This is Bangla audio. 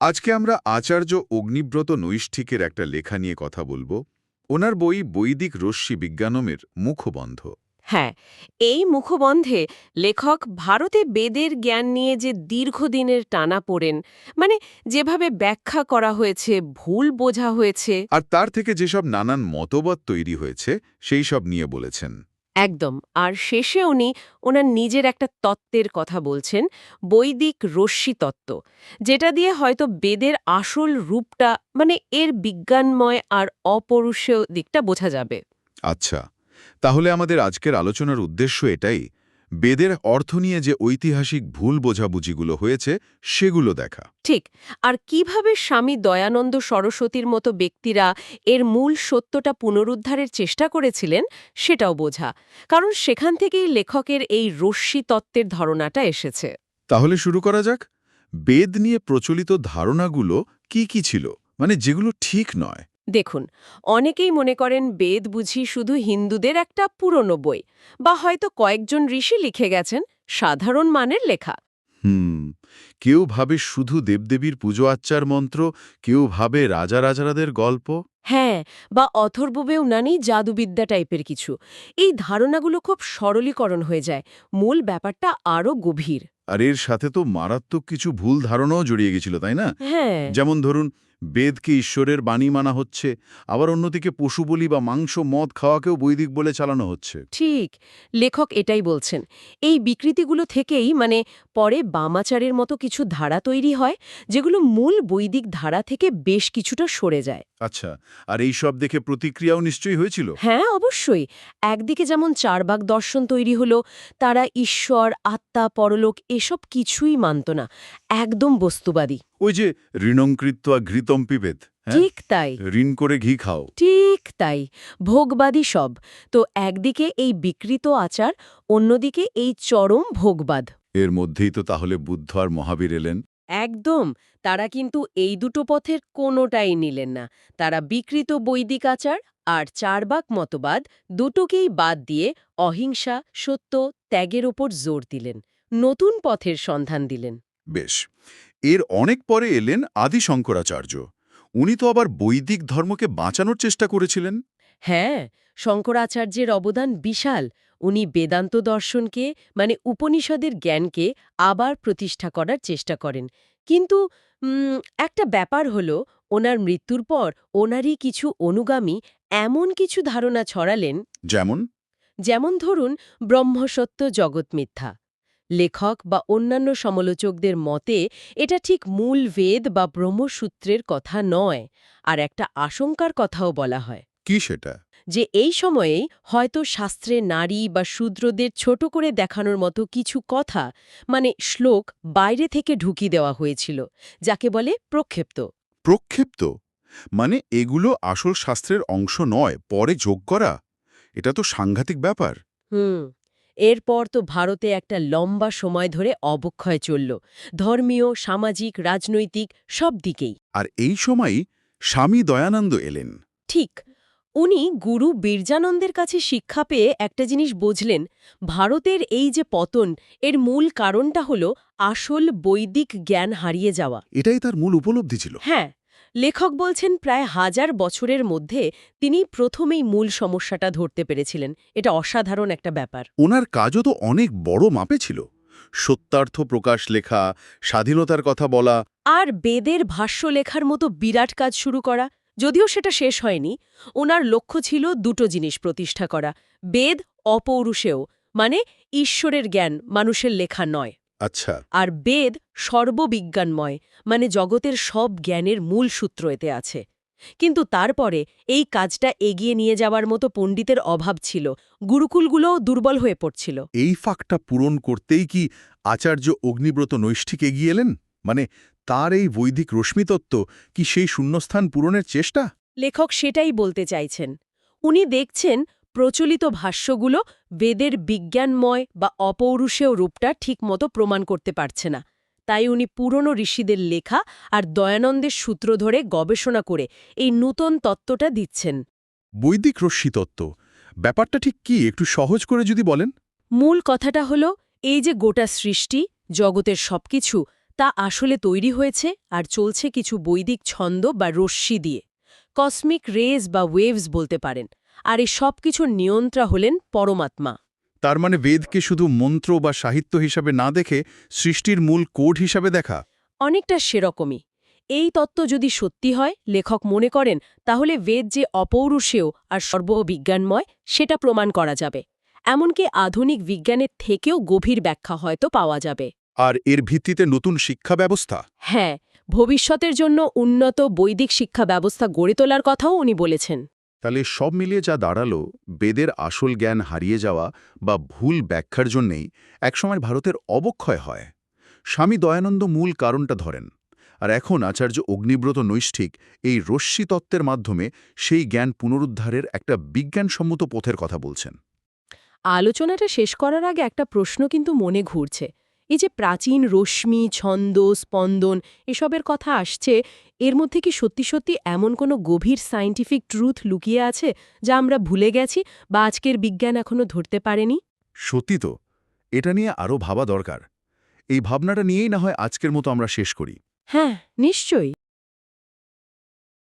আজকে আমরা আচার্য অগ্নিব্রত নৈষ্ঠিকের একটা লেখা নিয়ে কথা বলব। ওনার বই বৈদিক রশ্মি বিজ্ঞানমের মুখবন্ধ। হ্যাঁ এই মুখবন্ধে লেখক ভারতে বেদের জ্ঞান নিয়ে যে দীর্ঘদিনের টানা পড়েন মানে যেভাবে ব্যাখ্যা করা হয়েছে ভুল বোঝা হয়েছে। আর তার থেকে যেসব নানান মতবাদ তৈরি হয়েছে সেই সব নিয়ে বলেছেন। একদম। আর শেষে উনি ওনার নিজের একটা তত্ত্বের কথা বলছেন, বৈদিক রশ্মি তত্ত্ব, যেটা দিয়ে হয়তো বেদের আসল রূপটা মানে এর বিজ্ঞানময় আর অপরুষীয় দিকটা বোঝা যাবে। আচ্ছা তাহলে আমাদের আজকের আলোচনার উদ্দেশ্য এটাই বেদের অর্থ নিয়ে যে ঐতিহাসিক ভুল বোঝাবুঝিগুলো হয়েছে সেগুলো দেখা। ঠিক আর কীভাবে স্বামী দয়ানন্দ সরস্বতীর মতো ব্যক্তিরা এর মূল সত্যটা পুনরুদ্ধারের চেষ্টা করেছিলেন সেটাও বোঝা। কারণ সেখান থেকেই লেখকের এই রশ্মি তত্ত্বের ধারণাটা এসেছে। তাহলে শুরু করা যাক। বেদ নিয়ে প্রচলিত ধারণাগুলো কি কি ছিল? মানে যেগুলো ঠিক নয়। দেখুন অনেকেই মনে করেন বেদ বুঝি শুধু হিন্দুদের একটা পুরনো বই বা হয়তো কয়েকজন ঋষি লিখে গেছেন সাধারণ মানের লেখা। হুম কেউ ভাবে শুধু দেবদেবীর পুজো আচ্চার মন্ত্র কেউ ভাবে রাজা রাজারাদের গল্প। হ্যাঁ বা অথর্ববেও নানি জাদুবিদ্যা টাইপের কিছু। এই ধারণাগুলো খুব সরলীকরণ হয়ে যায় মূল ব্যাপারটা আরও গভীর। আর এর সাথে তো মারাত্মক কিছু ভুল ধারণাও জড়িয়ে গেছিল তাই না? হ্যাঁ। যেমন ধরুন বেদকে ঈশ্বরের বাণী মানা হচ্ছে? আবার অন্যদিকে পশু বলি বা মাংস, মদ খাওয়াকেও বৈদিক বলে চালানো হচ্ছে। ঠিক, লেখক এটাই বলছেন। এই বিকৃতিগুলো থেকেই মানে পরে বামাচারের মতো কিছু ধারা তৈরি হয় যেগুলো মূল বৈদিক ধারা থেকে বেশ কিছুটা সরে যায়। আচ্ছা আর এই সব দেখে প্রতিক্রিয়াও নিশ্চয়ই হয়েছিল? হ্যাঁ অবশ্যই। একদিকে যেমন চারবাক দর্শন তৈরি হলো তারা ঈশ্বর আত্মা পরলোক এসব কিছুই মানত না একদম বস্তুবাদী। ওই যে ঋণঙ্কৃত্বা ঘৃতম পিবেদ হ্যাঁ? ঠিক তাই। ঋণ করে ঘি খাও। ঠিক তাই ভোগবাদী সব। তো একদিকে এই বিকৃত আচার অন্যদিকে এই চরম ভোগবাদ। এর মধ্যেই তো তাহলে বুদ্ধ আর মহাবীর এলেন। একদম তারা কিন্তু এই দুটো পথের কোনোটাই নিলেন না। তারা বিকৃত বৈদিক আচার আর চারবাক মতবাদ দুটোকেই বাদ দিয়ে অহিংসা সত্য ত্যাগের ওপর জোর দিলেন নতুন পথের সন্ধান দিলেন। বেশ এর অনেক পরে এলেন আদি শঙ্করাচার্য। উনি তো আবার বৈদিক ধর্মকে বাঁচানোর চেষ্টা করেছিলেন। হ্যাঁ শঙ্করাচার্যের অবদান বিশাল উনি বেদান্ত দর্শনকে মানে উপনিষদের জ্ঞানকে আবার প্রতিষ্ঠা করার চেষ্টা করেন। কিন্তু একটা ব্যাপার হলো ওনার মৃত্যুর পর ওনারই কিছু অনুগামী এমন কিছু ধারণা ছড়ালেন যেমন? যেমন ধরুন ব্রহ্মসত্য জগৎ মিথ্যা। লেখক বা অন্যান্য সমালোচকদের মতে এটা ঠিক মূল বেদ বা ব্রহ্মসূত্রের কথা নয় আর একটা আশঙ্কার কথাও বলা হয়। কি সেটা? যে এই সময়েই হয়তো শাস্ত্রে নারী বা শূদ্রদের ছোট করে দেখানোর মতো কিছু কথা মানে শ্লোক বাইরে থেকে ঢুকি দেওয়া হয়েছিল যাকে বলে প্রক্ষেপ্ত। প্রক্ষেপ্ত? মানে এগুলো আসল শাস্ত্রের অংশ নয় পরে যোগ করা? এটা তো সাংঘাতিক ব্যাপার। হুম এরপর তো ভারতে একটা লম্বা সময় ধরে অবক্ষয় চলল ধর্মীয় সামাজিক রাজনৈতিক সব দিকেই। আর এই সময়ই স্বামী দয়ানন্দ এলেন। ঠিক উনি গুরু বীরজানন্দের কাছে শিক্ষা পেয়ে একটা জিনিস বুঝলেন। ভারতের এই যে পতন এর মূল কারণটা হল আসল বৈদিক জ্ঞান হারিয়ে যাওয়া। এটাই তার মূল উপলব্ধি ছিল। হ্যাঁ লেখক বলছেন প্রায় হাজার বছরের মধ্যে তিনি প্রথমেই মূল সমস্যাটা ধরতে পেরেছিলেন। এটা অসাধারণ একটা ব্যাপার। ওনার কাজও তো অনেক বড় মাপে ছিল। সত্যার্থ প্রকাশ লেখা স্বাধীনতার কথা বলা। আর বেদের ভাষ্য লেখার মতো বিরাট কাজ শুরু করা যদিও সেটা শেষ হয়নি ওনার লক্ষ্য ছিল দুটো জিনিস প্রতিষ্ঠা করা বেদ অপৌরুষেও মানে ঈশ্বরের জ্ঞান মানুষের লেখা নয়। আচ্ছা। আর বেদ সর্ববিজ্ঞানময় মানে জগতের সব জ্ঞানের মূল সূত্র এতে আছে। কিন্তু তারপরে এই কাজটা এগিয়ে নিয়ে যাওয়ার মতো পণ্ডিতের অভাব ছিল গুরুকুলগুলোও দুর্বল হয়ে পড়ছিল। এই ফাঁকটা পূরণ করতেই কি আচার্য অগ্নিব্রত নৈষ্ঠিক এগিয়ে এলেন? মানে তার এই বৈদিক রশ্মিতত্ত্ব কি সেই শূন্যস্থান পূরণের চেষ্টা? লেখক সেটাই বলতে চাইছেন। উনি দেখছেন প্রচলিত ভাষ্যগুলো বেদের বিজ্ঞানময় বা অপৌরুষেয় রূপটা ঠিকমতো প্রমাণ করতে পারছে না। তাই উনি পুরনো ঋষিদের লেখা আর দয়ানন্দের সূত্র ধরে গবেষণা করে এই নূতন তত্ত্বটা দিচ্ছেন। বৈদিক রশ্মিতত্ত্ব ব্যাপারটা ঠিক কি? একটু সহজ করে যদি বলেন। মূল কথাটা হল এই যে গোটা সৃষ্টি জগতের সবকিছু তা আসলে তৈরি হয়েছে আর চলছে কিছু বৈদিক ছন্দ বা রশ্মি দিয়ে। কসমিক রেজ বা ওয়েভস বলতে পারেন আর এই সব কিছুর নিয়ন্ত্রা হলেন পরমাত্মা। তার মানে বেদকে শুধু মন্ত্র বা সাহিত্য হিসাবে না দেখে সৃষ্টির মূল কোড হিসাবে দেখা? অনেকটা সেরকমই। এই তত্ত্ব যদি সত্যি হয় লেখক মনে করেন তাহলে বেদ যে অপৌরুষেয় আর সর্ববিজ্ঞানময় সেটা প্রমাণ করা যাবে। এমনকি আধুনিক বিজ্ঞানের থেকেও গভীর ব্যাখ্যা হয়তো পাওয়া যাবে। আর এর ভিত্তিতে নতুন শিক্ষা ব্যবস্থা? হ্যাঁ ভবিষ্যতের জন্য উন্নত বৈদিক শিক্ষা ব্যবস্থা গড়ে তোলার কথাও উনি বলেছেন। তাহলে সব মিলিয়ে যা দাঁড়াল বেদের আসল জ্ঞান হারিয়ে যাওয়া বা ভুল ব্যাখ্যার জন্যেই একসময় ভারতের অবক্ষয় হয়। স্বামী দয়ানন্দ মূল কারণটা ধরেন। আর এখন আচার্য অগ্নিব্রত নৈষ্ঠিক এই রশ্মি তত্ত্বের মাধ্যমে সেই জ্ঞান পুনরুদ্ধারের একটা বিজ্ঞানসম্মত পথের কথা বলছেন। আলোচনাটা শেষ করার আগে একটা প্রশ্ন কিন্তু মনে ঘুরছে। এই যে প্রাচীন রশ্মি ছন্দ স্পন্দন এসবের কথা আসছে এর মধ্যে কি সত্যি সত্যি এমন কোনো গভীর সায়েন্টিফিক ট্রুথ লুকিয়ে আছে যা আমরা ভুলে গেছি বা আজকের বিজ্ঞান এখনও ধরতে পারেনি? সত্যি তো এটা নিয়ে আরও ভাবা দরকার। এই ভাবনাটা নিয়েই না হয় আজকের মতো আমরা শেষ করি। হ্যাঁ নিশ্চয়ই।